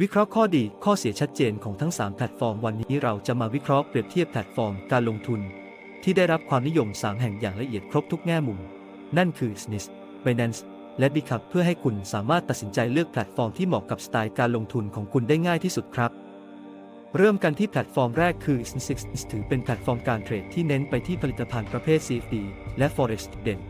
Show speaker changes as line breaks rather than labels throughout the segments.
วิเคราะห์ข้อดีข้อเสียชัดเจนของทั้ง 3 แพลตฟอร์ม วันนี้เราจะมาวิเคราะห์เปรียบเทียบแพลตฟอร์มการลงทุน ที่ได้รับความนิยม 3 แห่งอย่างละเอียดครบทุกแง่มุม นั่นคือ SNIS Binance และ b i c u p เพื่อให้คุณสามารถตัดสินใจเลือกแพลตฟอร์มที่เหมาะกับสไตล์การลงทุนของคุณได้ง่ายที่สุดครับ เริ่มกันที่แพลตฟอร์มแรกคือ SNIS ถือเป็นแพลตฟอร์มการเทรดที่เน้นไปที่ผลิตภัณฑ์ประเภท CFD และ Forex เด่น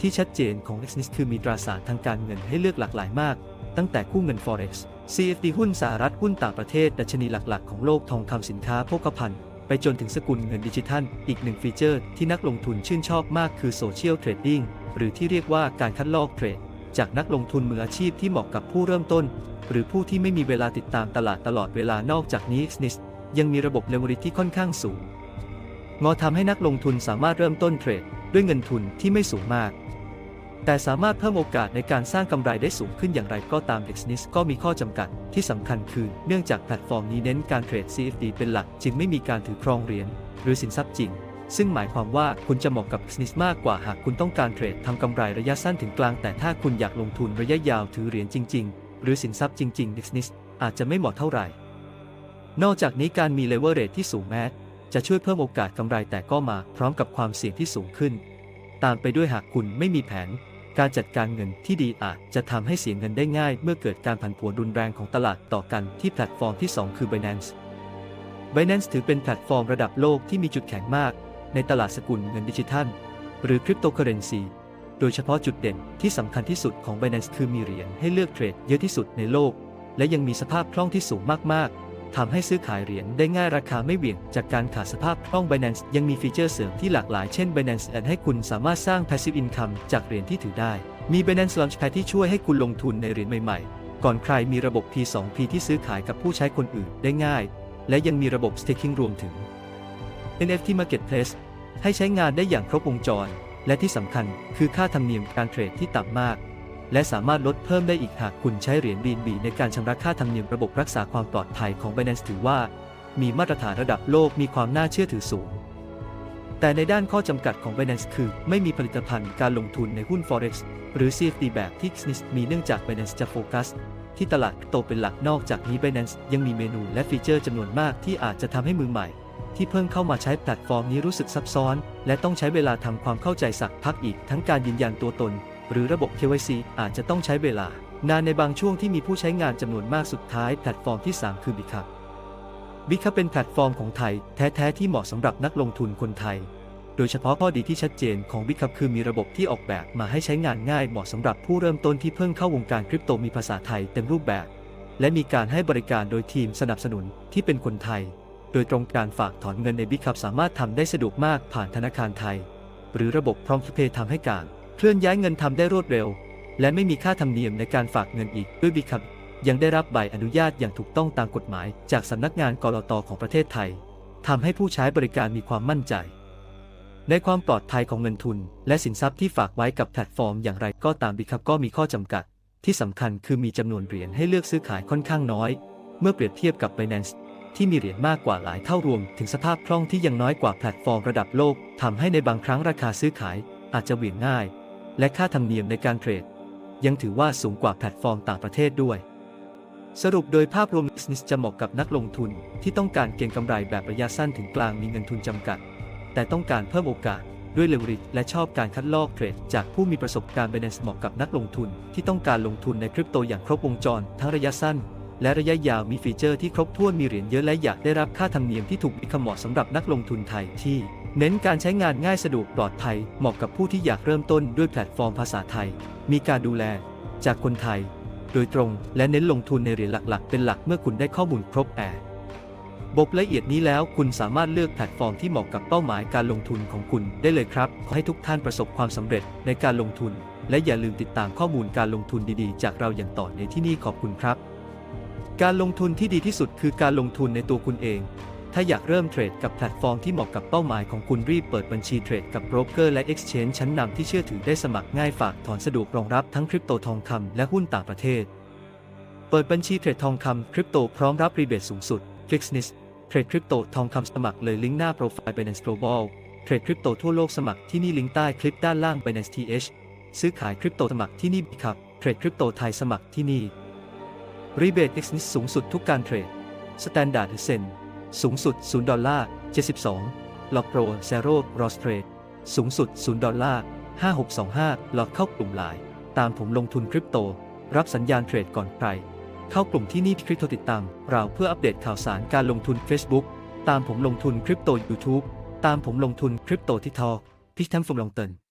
ที่ชัดเจนของ SNIS คือมีตราสารทางการเงินให้เลือกหลากหลายมาก ตั้งแต่คู่เงิน Forex CFD หุ้นสหรัฐหุ้นต่างประเทศ ดัชนีหลักๆ ของโลกทองคำสินค้าโภคภัณฑ์ ไปจนถึงสกุลเงินดิจิทัล อีกหนึ่งฟีเจอร์ที่นักลงทุนชื่นชอบมากคือโซเชียลเทรดดิ้งหรือที่เรียกว่าการคัดลอกเทรด จากนักลงทุนมืออาชีพที่เหมาะกับผู้เริ่มต้น หรือผู้ที่ไม่มีเวลาติดตามตลาดตลอดเวลานอกจากนี้ SNIS ยังมีระบบเลเวอริที่ค่อนข้างสูงงอทำให้นักลงทุนสามารถเริ่มต้นเทรดด้วยเงินทุนที่ไม่สูงมาก แต่สามารถเพิ่มโอกาสในการสร้างกำไรได้สูงขึ้นอย่างไรก็ตาม Exnis ก็มีข้อจำกัดที่สำคัญคือ เนื่องจากแพลตฟอร์มนี้เน้นการเทรด CFD เป็นหลัก จึงไม่มีการถือครองเหรียญหรือสินทรัพย์จริง ซึ่งหมายความว่าคุณจะเหมาะกับ Exnis มากกว่าหากคุณต้องการเทรดทำกำไรระยะสั้นถึงกลาง แต่ถ้าคุณอยากลงทุนระยะยาวถือเหรียญจริง ๆ หรือสินทรัพย์จริงๆ Exnis อาจจะไม่เหมาะเท่าไหร่ นอกจากนี้การมีเลเวอเร e ที่สูงแม้จะช่วยเพิ่มโอกาสกำไรแต่ก็มาพร้อมกับความเสี่ยงที่สูงขึ้น ตามไปด้วยหากคุณไม่มีแผน การจัดการเงินที่ดีอาจจะทำให้เสียเงินได้ง่าย เมื่อเกิดการผันผวนรุนแรงของตลาดต่อกันที่แพลตฟอร์มที่ 2 คือ Binance Binance ถือเป็นแพลตฟอร์มระดับโลกที่มีจุดแข็งมาก ในตลาดสกุลเงินดิจิทัล หรือคริปโตเคอเรนซีโดยเฉพาะจุดเด่นที่สำคัญที่สุดของ Binance คือมีเหรียญให้เลือกเทรดเยอะที่สุดในโลก และยังมีสภาพคล่องที่สูงมากๆ ทำให้ซื้อขายเหรียญได้ง่ายราคาไม่เหวี่ยงจากการขาดสภาพคล่อง Binance ยังมีฟีเจอร์เสริมที่หลากหลายเช่น Binance Earn ให้คุณสามารถสร้าง Passive Income จากเหรียญที่ถือได้ มี Binance Launchpad ที่ช่วยให้คุณลงทุนในเหรียญใหม่ๆ ก่อนใครมีระบบ P2P ที่ซื้อขายกับผู้ใช้คนอื่นได้ง่าย และยังมีระบบ Staking รวมถึง NFT Marketplace ให้ใช้งานได้อย่างครบวงจร และที่สำคัญคือค่าธรรมเนียมการเทรดที่ต่ำมาก และสามารถลดเพิ่มได้อีกหากคุณใช้เหรียญ BNB ในการชำระค่าธรรมเนียมระบบรักษาความปลอดภัยของ Binance ถือว่า มีมาตรฐานระดับโลกมีความน่าเชื่อถือสูง แต่ในด้านข้อจำกัดของ Binance คือ ไม่มีผลิตภัณฑ์การลงทุนในหุ้น Forex หรือ CFD แบบที่ XNIS มีเนื่องจาก Binance จะโฟกัส ที่ตลาดโตเป็นหลักนอกจากนี้ Binance ยังมีเมนูและฟีเจอร์จำนวนมากที่อาจจะทำให้มือใหม่ ที่เพิ่งเข้ามาใช้แพลตฟอร์มนี้รู้สึกซับซ้อน และต้องใช้เวลาทำความเข้าใจสักพักอีกทั้งการยืนยันตัวตน หรือระบบ KYC อาจจะต้องใช้เวลานานในบางช่วงที่มีผู้ใช้งานจำนวนมากสุดท้ายแพลตฟอร์มที่ 3 คือ b i c u p b i c u p เป็นแพลตฟอร์มของไทย แท้ๆที่เหมาะสำหรับนักลงทุนคนไทย โดยเฉพาะข้อดีที่ชัดเจนของ b i c u p คือมีระบบที่ออกแบบมาให้ใช้งานง่ายเหมาะสำหรับผู้เริ่มต้นที่เพิ่งเข้าวงการคริปโตมีภาษาไทยเต็มรูปแบบ และมีการให้บริการโดยทีมสนับสนุนที่เป็นคนไทย โดยตรงการฝากถอนเงินในบิคับสามารถทำได้สะดวกมากผ่านธนาคารไทย หรือระบบพร้อมเพย์ทำให้การ เคลื่อนย้ายเงินทำได้รวดเร็ว และไม่มีค่าธรรมเนียมในการฝากเงินอีกด้วยบิคับยังได้รับใบอนุญาตอย่างถูกต้องตามกฎหมายจากสำนักงานกรอตของประเทศไทยทำให้ผู้ใช้บริการมีความมั่นใจ ในความปลอดภัยของเงินทุน และสินทรัพย์ที่ฝากไว้กับแพลตฟอร์มอย่างไรก็ตามบิคับก็มีข้อจำกัด ที่สำคัญคือมีจำนวนเหรียญให้เลือกซื้อขายค่อนข้างน้อย เมื่อเปรียบเทียบกับ Binance ที่มีเหรียญมากกว่าหลายเท่ารวม ถึงสภาพคล่องที่ยังน้อยกว่าแพลตฟอร์มระดับโลกทำให้ในบางครั้งราคาซื้อขายอาจจะเหวี่ยงง่าย และค่าธรรมเนียมในการเทรด ยังถือว่าสูงกว่าแพลตฟอร์มต่างประเทศด้วย สรุปโดยภาพรวม Business จะเหมาะกับนักลงทุนที่ต้องการเก็งกำไรแบบระยะสั้นถึงกลางมีเงินทุนจำกัด แต่ต้องการเพิ่มโอกาสด้วยเลเวอเรจและชอบการคัดลอกเทรด จากผู้มีประสบการณ์ Binance เหมาะกับนักลงทุน ที่ต้องการลงทุนในคริปโตอย่างครบวงจร ทั้งระยะสั้น และระยะยาวมีฟีเจอร์ที่ครบถ้วนมีเหรียญเยอะและอยากได้รับค่าธรรมเนียมที่ถูกวิคราะห์เหมาะสำหรับนักลงทุนไทยที่ เน้นการใช้งานง่ายสะดวกปลอดภัยเหมาะกับผู้ที่อยากเริ่มต้นด้วยแพลตฟอร์มภาษาไทย มีการดูแล จากคนไทย โดยตรงและเน้นลงทุนในเหรียญหลัก ๆ เป็นหลักเมื่อคุณได้ข้อมูลครบแอร์บบละเอียดนี้แล้วคุณสามารถเลือกแพลตฟอร์มที่เหมาะกับเป้าหมายการลงทุนของคุณได้เลยครับ ขอให้ทุกท่านประสบความสำเร็จในการลงทุน และอย่าลืมติดตามข้อมูลการลงทุนดีๆ จากเราอย่างต่อในที่นี่ขอบคุณครับ การลงทุนที่ดีที่สุดคือการลงทุนในตัวคุณเอง ถ้าอยากเริ่มเทรดกับแพลตฟอร์มที่เหมาะกับเป้าหมายของคุณรีบเปิดบัญชีเทรดกับโบรกเกอร์และ Exchange ชั้นนำที่เชื่อถือได้สมัครง่ายฝากถอนสะดวกรองรับทั้งคริปโตทองคำและหุ้นต่างประเทศ เปิดบัญชีเทรดทองคำคริปโตพร้อมรับรีเบทสูงสุด Fixness เทรดคริปโตทองคำสมัครเลยลิงก์หน้าโปรไฟล์ Binance Global เทรดคริปโตทั่วโลกสมัครที่นี่ลิงก์ใต้คลิปด้านล่าง Binance TH ซื้อขายคริปโตสมัครที่นี่ครับเทรดคริปโตไทยสมัครที่นี่ Rebate X สูงสุดทุกการเทรด Standard s e n สูงสุด 0 ดอลลาร์ 72 l o g Pro Zero Ross Trade สูงสุด 0 ดอลลาร์ 5625หลอดเข้ากลุ่มไลน์ตามผมลงทุนคริปโต รับสัญญาณเทรดก่อนใคร เข้ากลุ่มที่นี่คริปโตติดตาม เราเพื่ออัปเดตข่าวสารการลงทุน Facebook ตามผมลงทุนคริปโต YouTube ตามผมลงทุนคริปโตที่ทอที่ทั้งฟมลงเติน